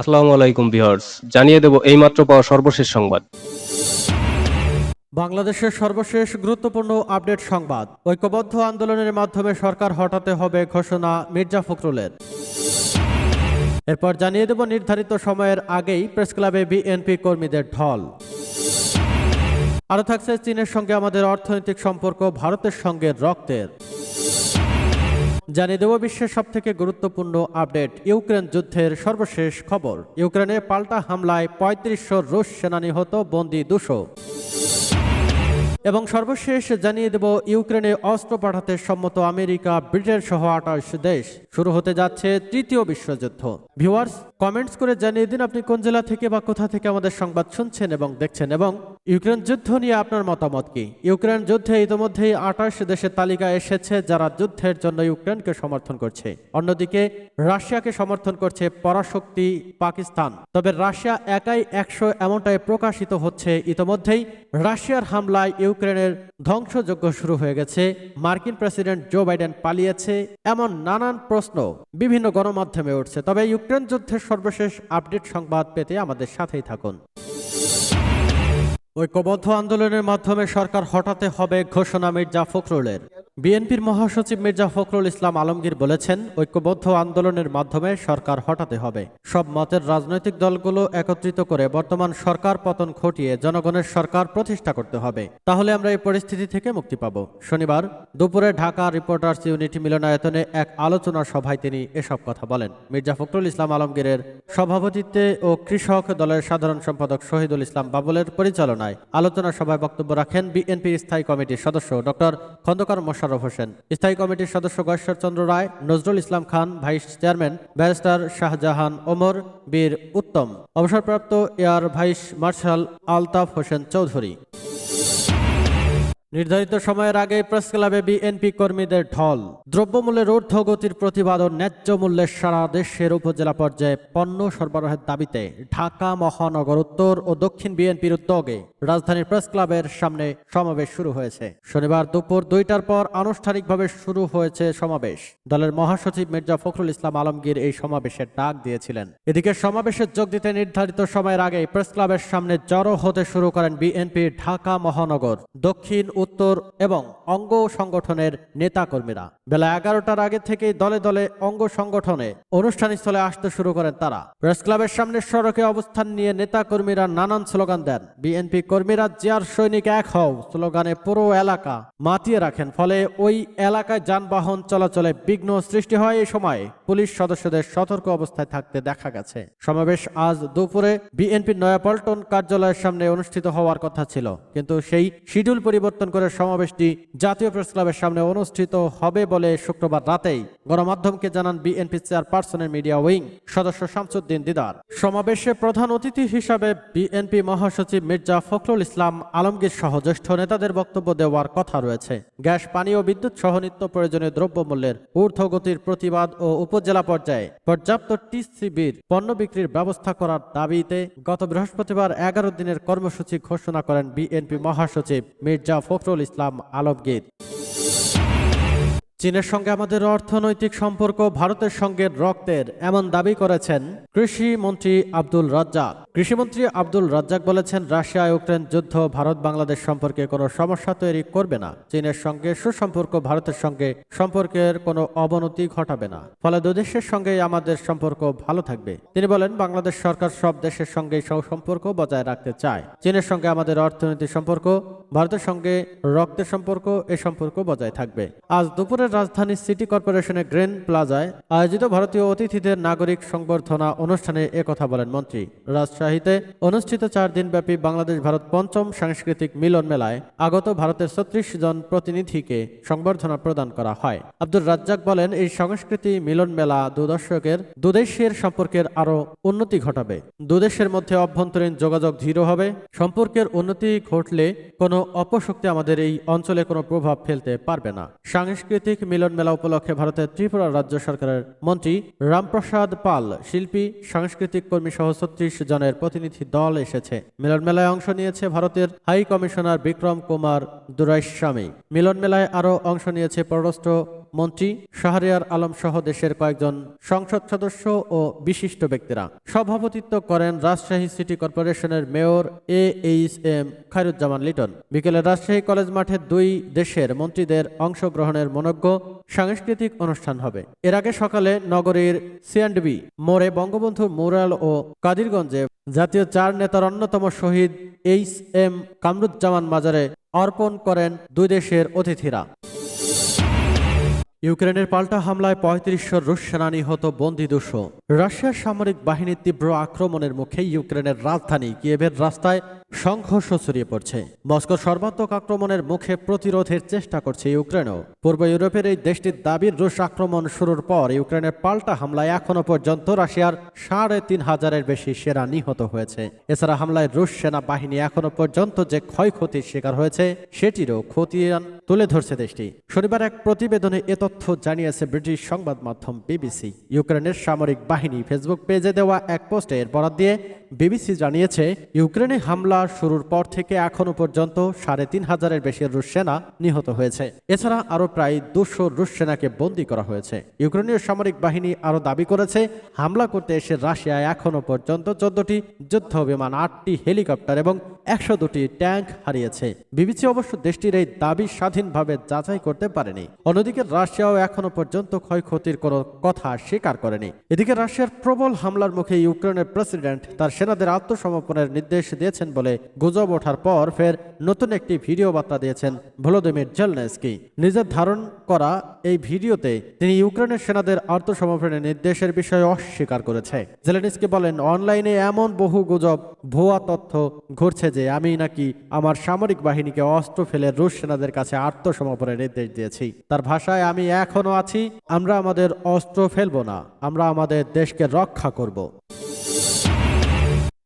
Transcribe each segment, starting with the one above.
আসসালামু আলাইকুম ভিউয়ার্স, জানিয়ে দেব এইমাত্র পাওয়া সর্বশেষ সংবাদ। বাংলাদেশের সর্বশেষ গুরুত্বপূর্ণ আপডেট সংবাদ। ঐক্যবদ্ধ আন্দোলনের মাধ্যমে সরকার হটাতে হবে ঘোষণা মির্জা ফখরুলের। এরপর জানিয়ে দেব নির্ধারিত সময়ের আগেই প্রেস ক্লাবে বিএনপি কর্মীদের ঢল। আরও থাকছে চীনের সঙ্গে আমাদের অর্থনৈতিক সম্পর্ক, ভারতের সঙ্গে রক্তের। জানিয়ে দেব বিশ্বের সব থেকে গুরুত্বপূর্ণ আপডেট, ইউক্রেন যুদ্ধের সর্বশেষ খবর। ইউক্রেনে পাল্টা হামলায় পঁয়ত্রিশশো রুশ সেনা নিহত বন্দি দুশো। এবং সর্বশেষ জানিয়ে দেব, ইউক্রেনে অস্ত্র পাঠাতে সম্মত আমেরিকা ব্রিটেন সহ আঠাশ দেশ। শুরু হতে যাচ্ছে তৃতীয় বিশ্বযুদ্ধ। ভিউয়ার্স কমেন্টস করে জানিয়ে দিন আপনি কোন জেলা থেকে বা কোথা থেকে আমাদের সংবাদ শুনছেন এবং দেখছেন। এবং ইউক্রেন যুদ্ধ নিয়ে আপনার মতামত কি? ইউক্রেন যুদ্ধে ইতিমধ্যেই আঠাশ দেশের তালিকা এসেছে যারা যুদ্ধের জন্য ইউক্রেনকে সমর্থন করছে। অন্যদিকে, রাশিয়াকে সমর্থন করছে পরাশক্তি পাকিস্তান। তবে রাশিয়া একাই একশো এমনটাই প্রকাশিত হচ্ছে। ইতিমধ্যেই রাশিয়ার হামলায় ইউক্রেনের ধ্বংসযজ্ঞ শুরু হয়ে গেছে। মার্কিন প্রেসিডেন্ট জো বাইডেন পালিয়েছে। এমন নানান প্রশ্ন বিভিন্ন গণমাধ্যমে উঠছে। তবে ইউক্রেন যুদ্ধের সর্বশেষ আপডেট সংবাদ পেতে আমাদের সাথেই থাকুন। ঐক্যবদ্ধ আন্দোলনের মাধ্যমে সরকার হটাতে হবে ঘোষণা মির্জা ফখরুলের। বিএনপির মহাসচিব মির্জা ফখরুল ইসলাম আলমগীর বলেছেন, ঐক্যবদ্ধ আন্দোলনের মাধ্যমে সরকার হটাতে হবে। সব মতের রাজনৈতিক দলগুলো একত্রিত করে বর্তমান সরকার পতন ঘটিয়ে জনগণের সরকার প্রতিষ্ঠা করতে হবে। তাহলে আমরা এই পরিস্থিতি থেকে মুক্তি পাব। শনিবার দুপুরে ঢাকা রিপোর্টার্স ইউনিটি মিলনায়তনে এক আলোচনা সভায় তিনি এসব কথা বলেন। মির্জা ফখরুল ইসলাম আলমগীরের সভাপতিত্বে ও কৃষক দলের সাধারণ সম্পাদক শহীদুল ইসলাম বাবুলের পরিচালনায় আলোচনা সভায় বক্তব্য রাখেন বিএনপির স্থায়ী কমিটির সদস্য ডক্টর খন্দকার মোশাররফ হোসেন। স্থায়ী কমিটির সদস্য Chandra Roy, Nazrul Islam Khan, vice chairman, barrister Shahjahan Omar, Bir Uttom. অবসরপ্রাপ্ত air vice marshal Altaf Hossain Chowdhury. নির্ধারিত সময়ের আগে প্রেস ক্লাবে বিএনপি কর্মীদের ঢল। দ্রব্যমূল্যের ঊর্ধ্বগতির প্রতিবাদ ও ন্যায্য মূল্যের সারা দেশের উপজেলা পর্যায়ে পণ্য সরবরাহের দাবিতে ঢাকা, মহানগর, উত্তর ও দক্ষিণ বিএনপির উদ্যোগে রাজধানীর প্রেস ক্লাবের সামনে সমাবেশ শুরু হয়েছে। শনিবার দুপুর দুইটার পর আনুষ্ঠানিকভাবে শুরু হয়েছে সমাবেশ। দলের মহাসচিব মির্জা ফখরুল ইসলাম আলমগীর এই সমাবেশের ডাক দিয়েছিলেন। এদিকে সমাবেশে যোগ দিতে নির্ধারিত সময়ের আগে প্রেস ক্লাবের সামনে জড়ো হতে শুরু করেন বিএনপির ঢাকা, মহানগর, দক্ষিণ উত্তর এবং অঙ্গ সংগঠনের নেতাকর্মীরা। বেলা এগারোটার আগে থেকেই দলে দলে অঙ্গ সংগঠনে অনুষ্ঠান স্থলে আসতে শুরু করেন তারা। প্রেস ক্লাবের সামনে সড়কে অবস্থান নিয়ে নেতাকর্মীরা নানান স্লোগান দেন। বিএনপি কর্মীরা জিয়ার সৈনিক এক হও স্লোগানে পুরো এলাকা মাতিয়ে রাখেন। ফলে ওই এলাকায় যানবাহন চলাচলে বিঘ্ন সৃষ্টি হয়। এই সময় পুলিশ সদস্যদের সতর্ক অবস্থায় থাকতে দেখা গেছে। সমাবেশ আজ দুপুরে বিএনপির নয়াপল্টন কার্যালয়ের সামনে অনুষ্ঠিত হওয়ার কথা ছিল। কিন্তু সেই শিডিউল পরিবর্তন করে সমাবেশটি জাতীয় প্রেস ক্লাবের সামনে অনুষ্ঠিত হবে বলে শুক্রবার রাতেই গণমাধ্যমকে জানান বিএনপি চেয়ারপারসনের মিডিয়া উইং সদস্য শামসুদ্দিন দিদার। সমাবেশে প্রধান অতিথি হিসাবে বিএনপি মহাসচিব মির্জা ফখরুল ইসলাম আলমগীর সহ জ্যেষ্ঠ নেতাদের বক্তব্য দেওয়ার কথা রয়েছে। গ্যাস, পানি ও বিদ্যুৎ সহ নিত্য প্রয়োজনীয় দ্রব্যমূল্যের ঊর্ধ্বগতির প্রতিবাদ ও উপজেলা পর্যায়ে পর্যাপ্ত টিসিবির পণ্য বিক্রির ব্যবস্থা করার দাবিতে গত বৃহস্পতিবার এগারো দিনের কর্মসূচি ঘোষণা করেন বিএনপি মহাসচিব মির্জা ফখরুল ইসলাম আলমগীর। চীনের সঙ্গে আমাদের অর্থনৈতিক সম্পর্ক, ভারতের সঙ্গে রক্তের এমন দাবি করেছেন কৃষি মন্ত্রী আব্দুল রাজ্জাক। কৃষিমন্ত্রী আব্দুল রাজ্জাক বলেছেন, রাশিয়া ইউক্রেন যুদ্ধ ভারত বাংলাদেশ সম্পর্কে কোনো সমস্যা তৈরি করবে না। চীনের সঙ্গে সুসম্পর্ক, ভারতের সঙ্গে সম্পর্কের কোনো অবনতি ঘটাবে না। ফলে দুদেশের সঙ্গে আমাদের সম্পর্ক ভালো থাকবে। তিনি বলেন, বাংলাদেশ সরকার সব দেশের সঙ্গে সম্পর্ক বজায় রাখতে চায়। চীনের সঙ্গে আমাদের অর্থনৈতিক সম্পর্ক, ভারতের সঙ্গে রক্তের সম্পর্ক, এ সম্পর্ক বজায় থাকবে। আজ দুপুরের রাজধানী সিটি কর্পোরেশনের গ্রেন প্লাজায় আয়োজিত ভারতীয় অতিথিদের নাগরিক সংবর্ধনা অনুষ্ঠানে একথা বলেন মন্ত্রী। রাজশাহীতে অনুষ্ঠিত চার দিনব্যাপী বাংলাদেশ ভারত পঞ্চম সাংস্কৃতিক মিলন মেলায় আগত ভারতের ছত্রিশ জন প্রতিনিধিকে সংবর্ধনা প্রদান করা হয়। আব্দুর রাজ্জাক বলেন, এই সংস্কৃতি মিলন মেলা দুদর্শকের দুদেশের সম্পর্কের আরও উন্নতি ঘটাবে। দুদেশের মধ্যে অভ্যন্তরীণ যোগাযোগ দৃঢ় হবে। সম্পর্কের উন্নতি ঘটলে কোনো অপশক্তি আমাদের এই অঞ্চলে কোনো প্রভাব ফেলতে পারবে না। সাংস্কৃতিক মিলন মেলা উপলক্ষে ভারতের ত্রিপুরা রাজ্য সরকারের মন্ত্রী রামপ্রসাদ পাল, শিল্পী, সাংস্কৃতিক কর্মী সহ ছত্রিশ জনের প্রতিনিধি দল এসেছে। মিলন মেলায় অংশ নিয়েছে ভারতের হাই কমিশনার বিক্রম কুমার দুরাইস্বামী। মিলন মেলায় আরও অংশ নিয়েছে পররাষ্ট্র মন্ত্রী শাহরিয়ার আলম সহ দেশের কয়েকজন সংসদ সদস্য ও বিশিষ্ট ব্যক্তিরা সভাপতিত্ব করেন রাজশাহী সিটি কর্পোরেশনের mayor A H M Khairuzzaman Liton. বিকেলে রাজশাহী কলেজ মাঠে দুই দেশের মন্ত্রীদের অংশগ্রহণের মনজ্ঞ সাংস্কৃতিক অনুষ্ঠান হবে। এর আগে সকালে নগরীর সিএন্ডবি মোড়ে বঙ্গবন্ধু মুরাল ও কাদিরগঞ্জে জাতীয় চার নেতার অন্যতম শহীদ এইচ এম কামরুজ্জামান মাজারে অর্পণ করেন দুই দেশের অতিথিরা। ইউক্রেনের পাল্টা হামলায় পঁয়ত্রিশশো রুশ সেনা নিহত বন্দী দুশো। রাশিয়ার সামরিক বাহিনীর তীব্র আক্রমণের মুখে ইউক্রেনের রাজধানী কিয়েভের রাস্তায় সংঘর্ষ ছড়িয়ে পড়ছে। মস্কোর সর্বাত্মক আক্রমণের মুখে প্রতিরোধের চেষ্টা করছে ইউক্রেনও। পূর্ব ইউরোপের এই দেশটির দাবির রুশ আক্রমণ শুরুর পর ইউক্রেনের পাল্টা হামলায় এখনও পর্যন্ত রাশিয়ার সাড়ে তিন হাজারের বেশি সেনা নিহত হয়েছে। এছাড়া হামলায় রুশ সেনা বাহিনী এখনও পর্যন্ত যে ক্ষয়ক্ষতির শিকার হয়েছে, সেটিরও খতিয়ান তুলে ধরছে দেশটি। শনিবার এক প্রতিবেদনে এ তথ্য জানিয়েছে ব্রিটিশ সংবাদ মাধ্যম বিবিসি। ইউক্রেনের সামরিক বাহিনী ফেসবুক পেজে দেওয়া এক পোস্টে এর বরাদ দিয়ে বিবিসি জানিয়েছে, ইউক্রেনে হামলা শুরুর পর থেকে এখনও পর্যন্ত সাড়ে তিন হাজারের বেশি রুশ সেনা নিহত হয়েছে। এছাড়া আরও প্রায় দুশো রুশ সেনাকে বন্দী করা হয়েছে। ইউক্রেনীয় সামরিক বাহিনী আরও দাবি করেছে, হামলা করতে এসে রাশিয়ায় এখনও পর্যন্ত চোদ্দটি যুদ্ধ বিমান, আটটি হেলিকপ্টার এবং একশো দুটি ট্যাঙ্ক হারিয়েছে। বিবিসি অবশ্য দেশটির এই দাবি স্বাধীনভাবে যাচাই করতে পারেনি। অন্যদিকে রাশিয়াও এখনও পর্যন্ত ক্ষয়ক্ষতির কোনো কথা স্বীকার করেনি। এদিকে রাশিয়ার প্রবল হামলার মুখে ইউক্রেনের প্রেসিডেন্ট তার সেনাদের আত্মসমর্পণের নির্দেশ দিয়েছেন বলে গুজব ওঠার পর ফের নতুন একটি ভিডিও বার্তা দিয়েছেন ভলোদিমির জেলনেস্কি। নিজের ধারণ করা এই ভিডিওতে তিনি ইউক্রেনের সেনাদের আত্মসমর্পণের নির্দেশের বিষয়ে অস্বীকার করেছে। জেলেনিস্কি বলেন, অনলাইনে এমন বহু গুজব, ভুয়া তথ্য ঘুরছে যে আমি নাকি আমার সামরিক বাহিনীকে অস্ত্র ফেলে রুশ সেনাদের কাছে আত্মসমর্পণের নির্দেশ দিয়েছি। তার ভাষায় আমি এখনও আছি, আমরা আমাদের অস্ত্র ফেলব না, আমরা আমাদের দেশকে রক্ষা করব।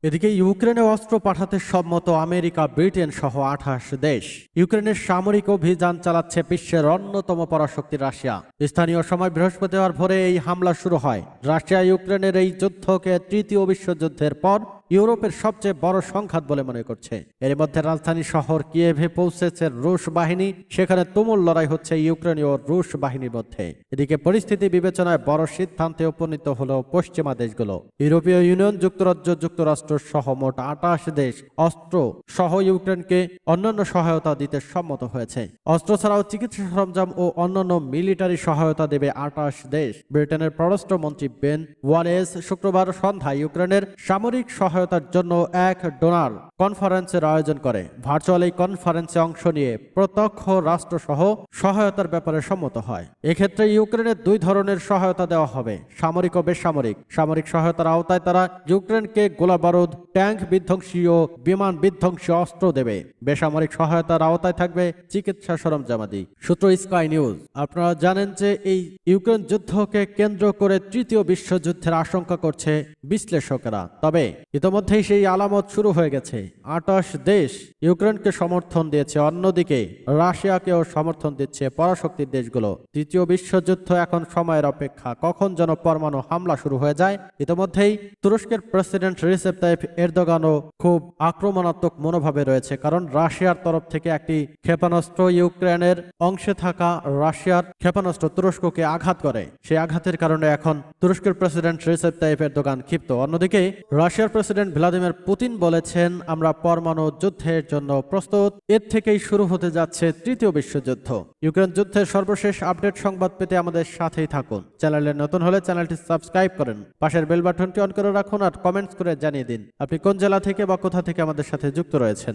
এদিকে ইউক্রেনে অস্ত্র পাঠাতে সম্মত আমেরিকা, ব্রিটেন সহ আঠাশ দেশ। ইউক্রেনের সামরিক অভিযান চালাচ্ছে বিশ্বের অন্যতম পরাশক্তি রাশিয়া। স্থানীয় সময় বৃহস্পতিবার ভোরে এই হামলা শুরু হয়। রাশিয়া ইউক্রেনের এই যুদ্ধকে তৃতীয় বিশ্বযুদ্ধের পর ইউরোপের সবচেয়ে বড় সংঘাত বলে মনে করছে। এর মধ্যে রাজধানী শহর কিয়েভে পৌঁছেছে রুশ বাহিনী, সেখানে তুমুল লড়াই হচ্ছে ইউক্রেন ও রুশ বাহিনীর মধ্যে। এদিকে পরিস্থিতি বিবেচনায় বড় সিদ্ধান্তে উপনীত হলো পশ্চিমা দেশগুলো। ইউরোপীয় ইউনিয়ন, যুক্তরাজ্য, যুক্তরাষ্ট্র সহ মোট আটাশ দেশ অস্ত্র সহ ইউক্রেনকে অন্যান্য সহায়তা দিতে সম্মত হয়েছে। অস্ত্র ছাড়াও চিকিৎসা সরঞ্জাম ও অন্যান্য মিলিটারি সহায়তা দেবে আটাশ দেশ। ব্রিটেনের পররাষ্ট্রমন্ত্রী বেন ওয়ালেস শুক্রবার সন্ধ্যায় ইউক্রেনের সামরিক সহায়তার জন্য এক ডোনার কনফারেন্সের আয়োজন করে। ভার্চুয়াল এই কনফারেন্সে অংশ নিয়ে প্রত্যক্ষ রাষ্ট্রসহ সহায়তার ব্যাপারে সম্মত হয়। এক্ষেত্রে ইউক্রেনের দুই ধরনের সহায়তা দেওয়া হবে, সামরিক ও বেসামরিক। সামরিক সহায়তার আওতায় তারা ইউক্রেনকে গোলাবারুদ ট্যাঙ্ক বিধ্বংসী ও বিমান বিধ্বংসী অস্ত্র দেবে। বেসামরিক সহায়তার আওতায় থাকবে চিকিৎসা সরঞ্জামাদি। সূত্র স্কাই নিউজ। আপনারা জানেন যে এই ইউক্রেন যুদ্ধকে কেন্দ্র করে তৃতীয় বিশ্বযুদ্ধের আশঙ্কা করছে বিশ্লেষকেরা। তবে ইতোমধ্যেই সেই আলামত শুরু হয়ে গেছে। আটাশ দেশ ইউক্রেনকে সমর্থন দিয়েছে, অন্যদিকে রাশিয়াকেও সমর্থন দিচ্ছে পরাশক্তির দেশগুলো। তৃতীয় বিশ্বযুদ্ধ এখন সময়ের অপেক্ষা, কখন যেন পরমাণু হামলা শুরু হয়ে যায়। ইতোমধ্যেই তুরস্কের প্রেসিডেন্ট রিসেপ তাইপ এরদোগানও খুব আক্রমণাত্মক মনোভাবে রয়েছে, কারণ রাশিয়ার তরফ থেকে একটি ক্ষেপণাস্ত্র ইউক্রেনের অংশে থাকা রাশিয়ার ক্ষেপণাস্ত্র তুরস্ককে আঘাত করে। সেই আঘাতের কারণে এখন তুরস্কের প্রেসিডেন্ট রিসেপ তাইপ এরদোগান ক্ষিপ্ত। অন্যদিকে রাশিয়ার প্রেসিডেন্ট ভ্লাদিমির পুতিন বলেছেন, আমরা পরমাণু যুদ্ধের জন্য প্রস্তুত। এর থেকেই শুরু হতে যাচ্ছে তৃতীয় বিশ্বযুদ্ধ। ইউক্রেন যুদ্ধের সর্বশেষ আপডেট সংবাদ পেতে আমাদের সাথেই থাকুন। চ্যানেলে নতুন হলে চ্যানেলটি সাবস্ক্রাইব করেন। পাশের বেল বাটনটি অন করে রাখুন আর কমেন্টস করে জানিয়ে দিন। আপনি কোন জেলা থেকে বা কোথা থেকে আমাদের সাথে যুক্ত রয়েছেন?